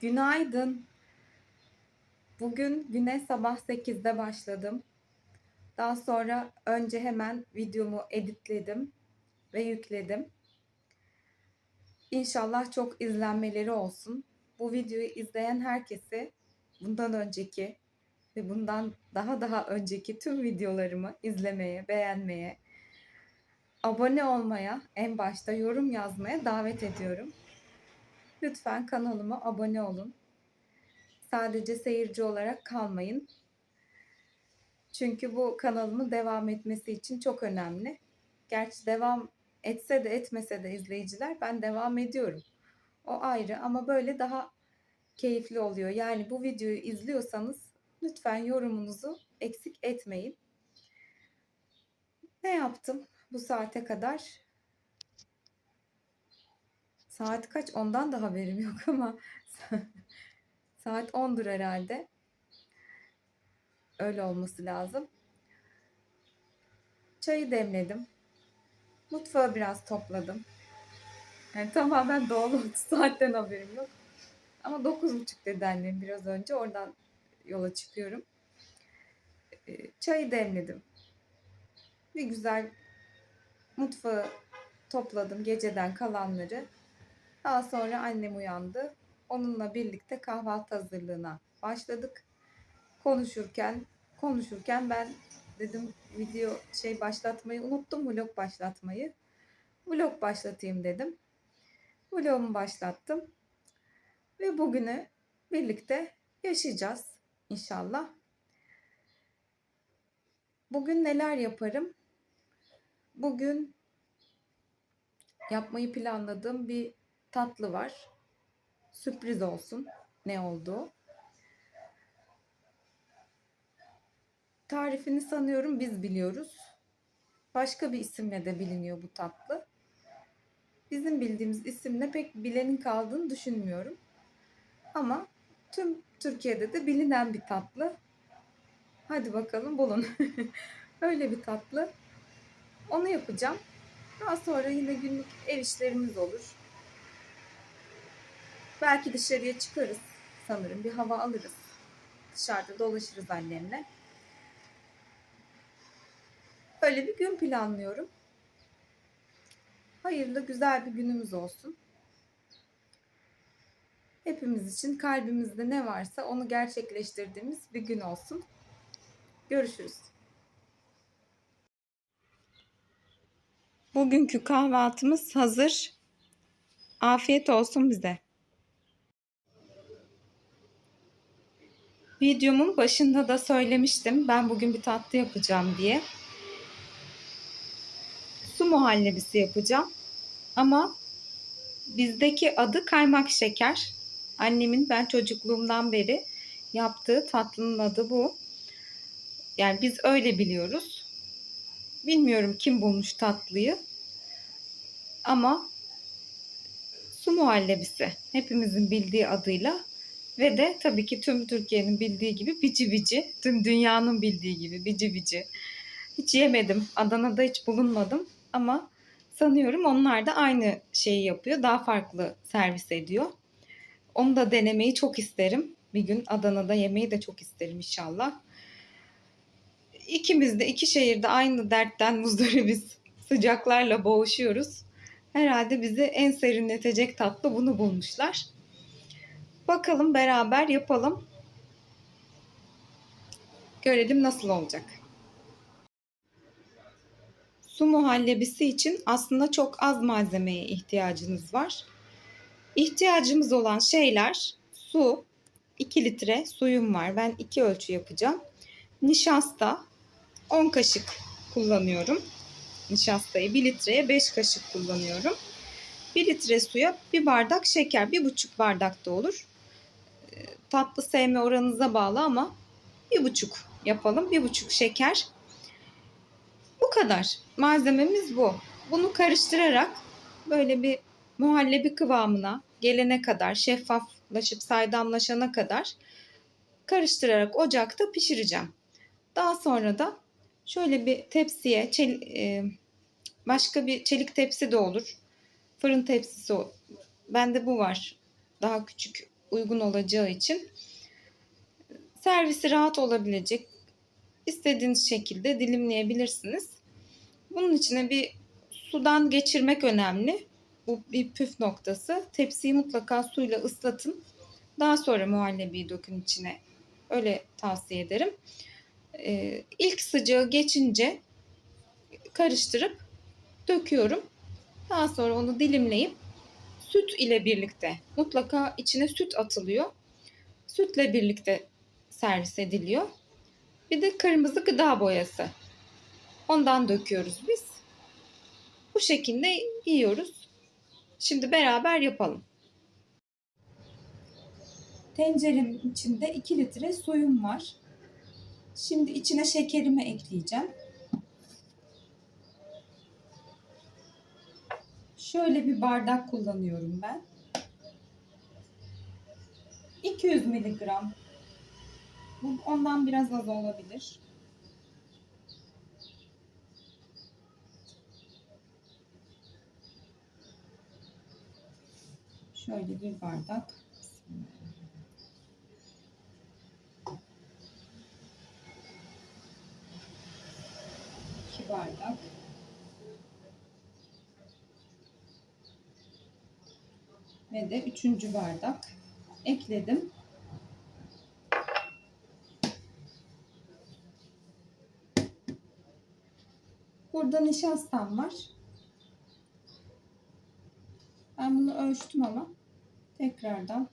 Günaydın. Bugün güne sabah 8'de başladım. Daha sonra önce hemen videomu editledim ve yükledim. İnşallah çok izlenmeleri olsun. Bu videoyu izleyen herkesi bundan önceki ve bundan daha daha önceki tüm videolarımı izlemeye, beğenmeye, abone olmaya, en başta yorum yazmaya davet ediyorum. Lütfen kanalıma abone olun. Sadece seyirci olarak kalmayın. Çünkü bu kanalımın devam etmesi için çok önemli. Gerçi devam etse de etmese de izleyiciler ben devam ediyorum. O ayrı ama böyle daha keyifli oluyor. Yani bu videoyu izliyorsanız lütfen yorumunuzu eksik etmeyin. Ne yaptım bu saate kadar? Saat kaç? Ondan da haberim yok ama saat 10'dur herhalde. Öyle olması lazım. Çayı demledim. Mutfağı biraz topladım. Yani tamamen doğal oldu. Saatten haberim yok. Ama 9.30 dedi annem biraz önce. Oradan yola çıkıyorum. Ee, Çayı demledim. Bir güzel mutfağı topladım geceden kalanları. Daha sonra annem uyandı. Onunla birlikte kahvaltı hazırlığına başladık. Konuşurken konuşurken ben dedim video şey başlatmayı unuttum vlog başlatmayı. Vlog başlatayım dedim. Vlogumu başlattım. Ve bugünü birlikte yaşayacağız inşallah. Bugün neler yaparım? Bugün yapmayı planladığım bir tatlı var. Sürpriz olsun ne olduğu. Tarifini sanıyorum biz biliyoruz. Başka bir isimle de biliniyor bu tatlı. Bizim bildiğimiz isimle pek bilenin kaldığını düşünmüyorum. Ama tüm Türkiye'de de bilinen bir tatlı. Hadi bakalım bulun. Öyle bir tatlı. Onu yapacağım. Daha sonra yine günlük ev işlerimiz olur. Belki dışarıya çıkarız sanırım. Bir hava alırız. Dışarıda dolaşırız annemle. Böyle bir gün planlıyorum. Hayırlı, güzel bir günümüz olsun. Hepimiz için kalbimizde ne varsa onu gerçekleştirdiğimiz bir gün olsun. Görüşürüz. Bugünkü kahvaltımız hazır. Afiyet olsun bize. Videomun başında da söylemiştim ben bugün bir tatlı yapacağım diye. Su muhallebisi yapacağım. Ama bizdeki adı kaymak şeker. Annemin ben çocukluğumdan beri yaptığı tatlının adı bu. Yani biz öyle biliyoruz. Bilmiyorum kim bulmuş tatlıyı. Ama su muhallebisi hepimizin bildiği adıyla ve de tabii ki tüm Türkiye'nin bildiği gibi bici bici, tüm dünyanın bildiği gibi bici bici. Hiç yemedim. Adana'da hiç bulunmadım ama sanıyorum onlar da aynı şeyi yapıyor. Daha farklı servis ediyor. Onu da denemeyi çok isterim. Bir gün Adana'da yemeyi de çok isterim inşallah. İkimiz de iki şehirde aynı dertten muzdaribiz. Sıcaklarla boğuşuyoruz. Herhalde bizi en serinletecek tatlı bunu bulmuşlar. Bakalım beraber yapalım. Görelim nasıl olacak. Su muhallebisi için aslında çok az malzemeye ihtiyacınız var. İhtiyacımız olan şeyler su, 2 litre suyum var. Ben 2 ölçü yapacağım. Nişasta 10 kaşık kullanıyorum. Nişastayı 1 litreye 5 kaşık kullanıyorum. 1 litre suya 1 bardak şeker, 1,5 bardak da olur. Tatlı sevme oranınıza bağlı ama 1,5 yapalım. 1,5 şeker. Bu kadar. Malzememiz bu. Bunu karıştırarak böyle bir muhallebi kıvamına gelene kadar şeffaflaşıp saydamlaşana kadar karıştırarak ocakta pişireceğim. Daha sonra da şöyle bir tepsiye çel, e, başka bir çelik tepsi de olur. Fırın tepsisi bende bu var. Daha küçük uygun olacağı için servisi rahat olabilecek istediğiniz şekilde dilimleyebilirsiniz. Bunun içine bir sudan geçirmek önemli. Bu bir püf noktası. Tepsiyi mutlaka suyla ıslatın. Daha sonra muhallebiyi dökün içine. Öyle tavsiye ederim. Ee, ilk sıcağı geçince karıştırıp döküyorum. Daha sonra onu dilimleyip süt ile birlikte mutlaka içine süt atılıyor. Sütle birlikte servis ediliyor. Bir de kırmızı gıda boyası. Ondan döküyoruz biz. Bu şekilde yiyoruz. Şimdi beraber yapalım. Tenceremin içinde 2 litre suyum var. Şimdi içine şekerimi ekleyeceğim. Şöyle bir bardak kullanıyorum ben. 200 miligram. Bu ondan biraz az olabilir. Şöyle bir bardak. İki bardak. Ve de üçüncü bardak ekledim. Burada nişastam var. Ben bunu ölçtüm ama tekrardan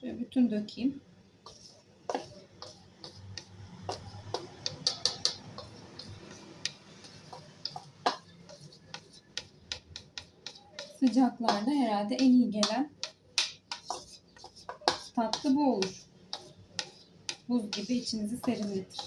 şöyle bütün dökeyim. Sıcaklarda herhalde en iyi gelen tatlı bu olur. Buz gibi içinizi serinletir.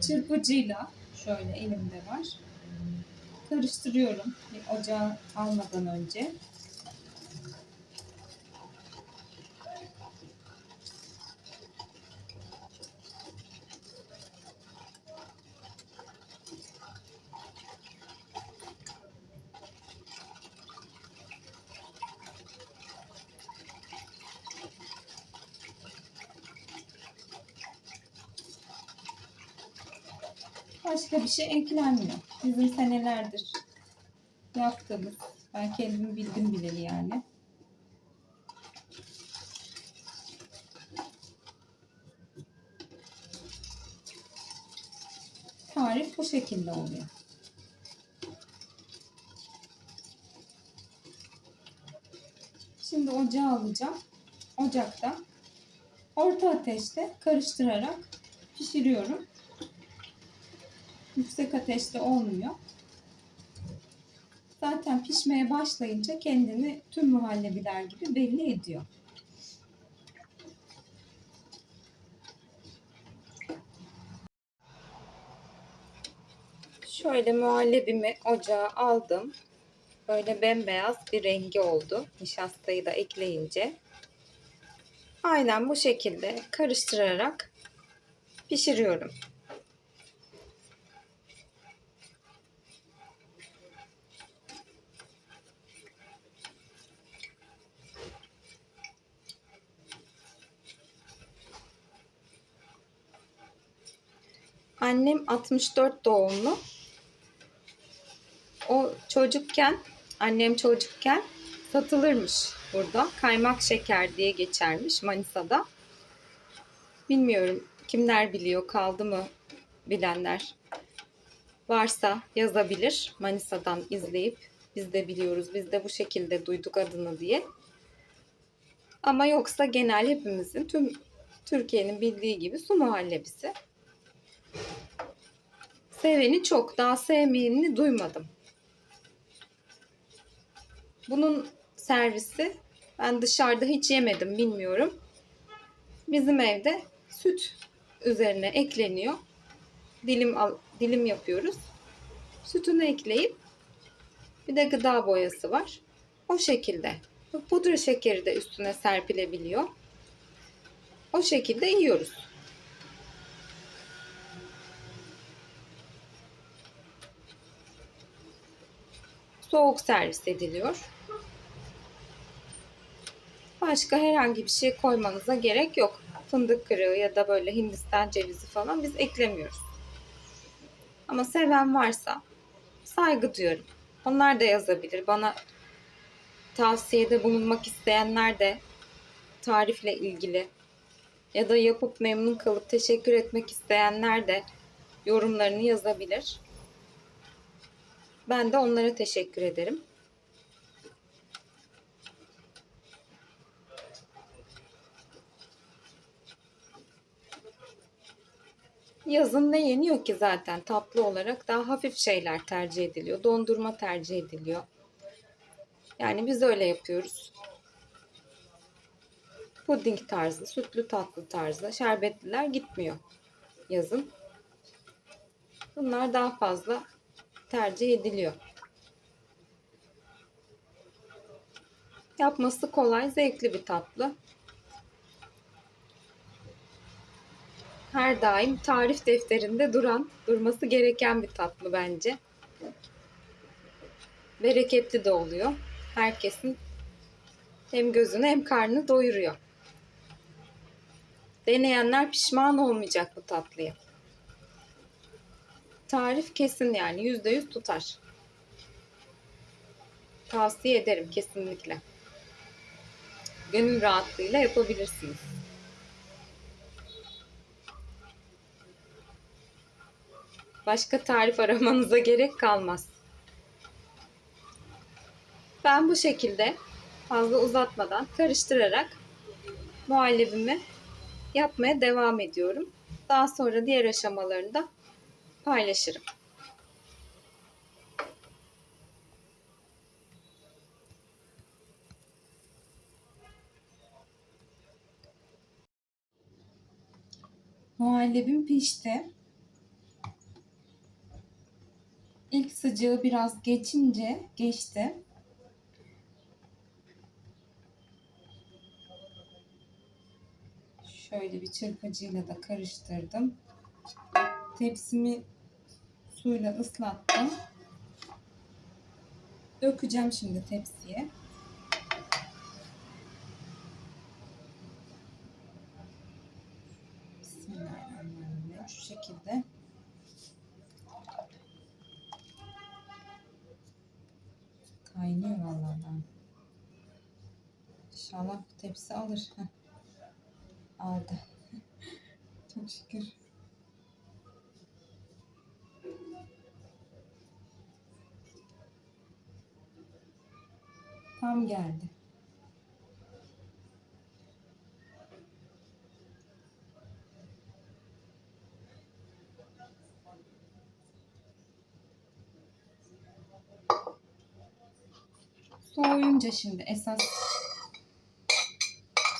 Çırpıcıyla şöyle elimde var. Karıştırıyorum bir ocağa almadan önce. Başka bir şey eklenmiyor. Bizim senelerdir yaptığımız. Ben kendimi bildim bileli yani. Tarif bu şekilde oluyor. Şimdi ocağa alacağım. Ocakta orta ateşte karıştırarak pişiriyorum. Yüksek ateşte olmuyor. Zaten pişmeye başlayınca kendini tüm muhallebiler gibi belli ediyor. Şöyle muhallebimi ocağa aldım. Böyle bembeyaz bir rengi oldu. Nişastayı da ekleyince. Aynen bu şekilde karıştırarak pişiriyorum. Annem 64 doğumlu. O çocukken, annem çocukken satılırmış burada. Kaymak şeker diye geçermiş Manisa'da. Bilmiyorum kimler biliyor kaldı mı bilenler varsa yazabilir Manisa'dan izleyip biz de biliyoruz biz de bu şekilde duyduk adını diye. Ama yoksa genel hepimizin tüm Türkiye'nin bildiği gibi su muhallebisi. Seveni çok. Daha sevmeyenini duymadım. Bunun servisi ben dışarıda hiç yemedim bilmiyorum. Bizim evde süt üzerine ekleniyor. Dilim al, dilim yapıyoruz. Sütünü ekleyip bir de gıda boyası var. O şekilde. Pudra şekeri de üstüne serpilebiliyor. O şekilde yiyoruz. Soğuk servis ediliyor. Başka herhangi bir şey koymanıza gerek yok. Fındık kırığı ya da böyle Hindistan cevizi falan biz eklemiyoruz. Ama seven varsa saygı duyuyorum. Onlar da yazabilir. Bana tavsiyede bulunmak isteyenler de tarifle ilgili ya da yapıp memnun kalıp teşekkür etmek isteyenler de yorumlarını yazabilir. Ben de onlara teşekkür ederim. Yazın ne yeniyor ki zaten tatlı olarak daha hafif şeyler tercih ediliyor. Dondurma tercih ediliyor. Yani biz öyle yapıyoruz. Puding tarzı, sütlü tatlı tarzı, şerbetliler gitmiyor yazın. Bunlar daha fazla tercih ediliyor. Yapması kolay, zevkli bir tatlı. Her daim tarif defterinde duran, durması gereken bir tatlı bence. Bereketli de oluyor. Herkesin hem gözünü hem karnını doyuruyor. Deneyenler pişman olmayacak bu tatlıyı. Tarif kesin yani yüzde yüz tutar. Tavsiye ederim kesinlikle. Gönül rahatlığıyla yapabilirsiniz. Başka tarif aramanıza gerek kalmaz. Ben bu şekilde fazla uzatmadan karıştırarak muhallebimi yapmaya devam ediyorum. Daha sonra diğer aşamalarını da paylaşırım. Muhallebim pişti. İlk sıcağı biraz geçince geçti. Şöyle bir çırpıcıyla da karıştırdım. Tepsimi suyla ıslattım. Dökeceğim şimdi tepsiye. Bismillahirrahmanirrahim. Şu şekilde. Kaynıyor vallahi. İnşallah tepsi alır. Aldı. Çok şükür. Tam geldi. Soğuyunca şimdi esas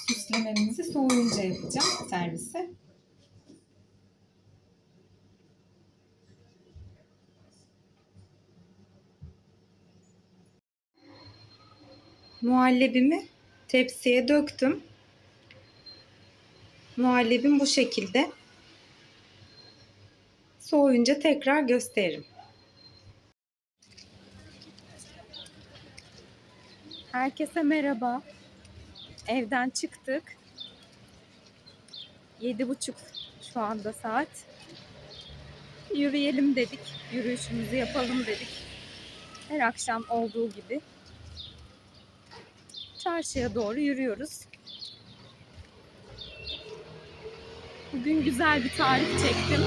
süslememizi soğuyunca yapacağım servisi. Muhallebimi tepsiye döktüm. Muhallebim bu şekilde. Soğuyunca tekrar gösteririm. Herkese merhaba. Evden çıktık. Yedi buçuk şu anda saat. Yürüyelim dedik. Yürüyüşümüzü yapalım dedik. Her akşam olduğu gibi. Çarşıya doğru yürüyoruz. Bugün güzel bir tarif çektim.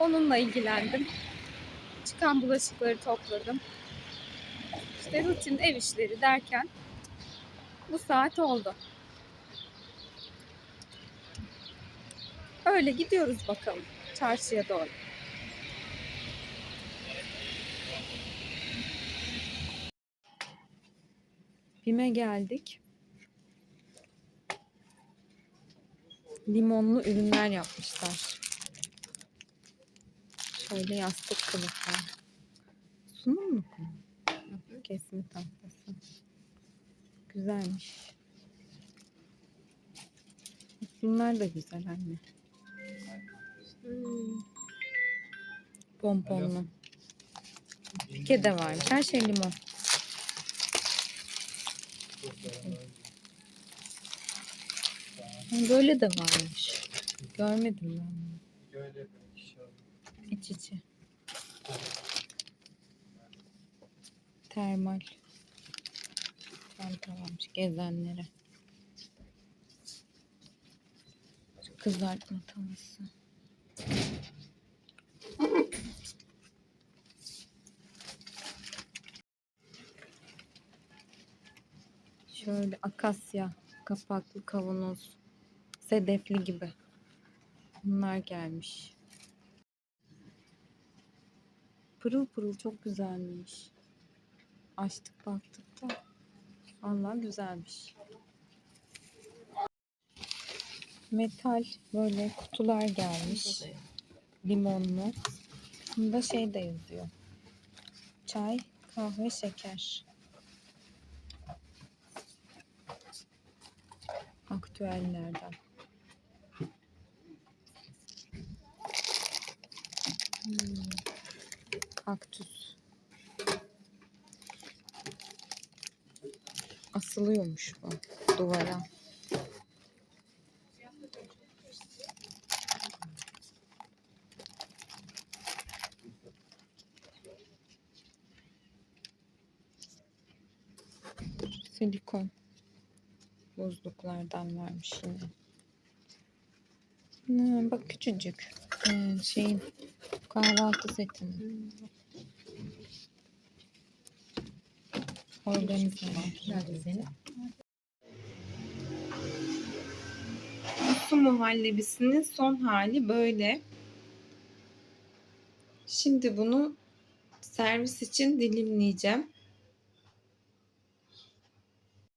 Onunla ilgilendim. Çıkan bulaşıkları topladım. İşte rutin ev işleri derken bu saat oldu. Öyle gidiyoruz bakalım çarşıya doğru. Bime geldik. Limonlu ürünler yapmışlar. Şöyle yastık kılıfı. Sunum mu? Kesme tahtası. Güzelmiş. Bunlar da güzel anne. Hmm. Pomponlu. Pike de varmış. Her şey limon. Böyle de varmış. Görmedim ben bunu. İç içe. Termal. Çanta varmış gezenlere. Kızartma tavası. Şöyle akasya kapaklı kavanoz. Sedefli gibi. Bunlar gelmiş. Pırıl pırıl çok güzelmiş. Açtık baktık da. Vallahi güzelmiş. Metal böyle kutular gelmiş. Limonlu. Bunda şey de yazıyor. Çay, kahve, şeker. Aktüellerden. Kaktüs. Asılıyormuş bu duvara. Silikon buzluklardan varmış yine. Ha, bak küçücük. Ee, şeyin kahvaltı setinin. Organize var. Su muhallebisinin son hali böyle. Şimdi bunu servis için dilimleyeceğim.